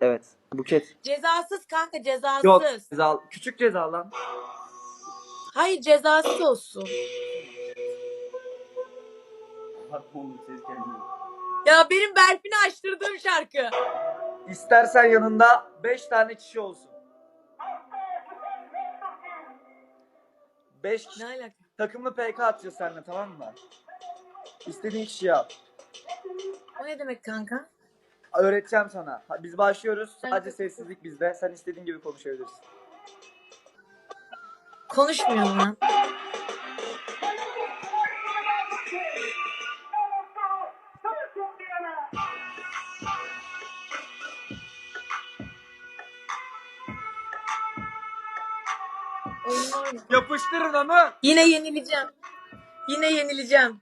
Evet. Buket. Cezasız kanka cezasız. Yok. Ceza, küçük ceza lan. Hayır cezasız olsun. Ya benim Berfin'i açtırdığım şarkı. İstersen yanında 5 tane kişi olsun. 5 kişi. Ne alaka? Takımlı PK atacağız seninle tamam mı? İstediğin kişiyi al. O ne demek kanka? öğreteceğim sana. Biz başlıyoruz. Sadece sessizlik bizde. Sen istediğin gibi konuşabilirsin. Konuşmuyorum lan. Oyunu. Yapıştırın onu. Yine yenileceğim. Yine yenileceğim.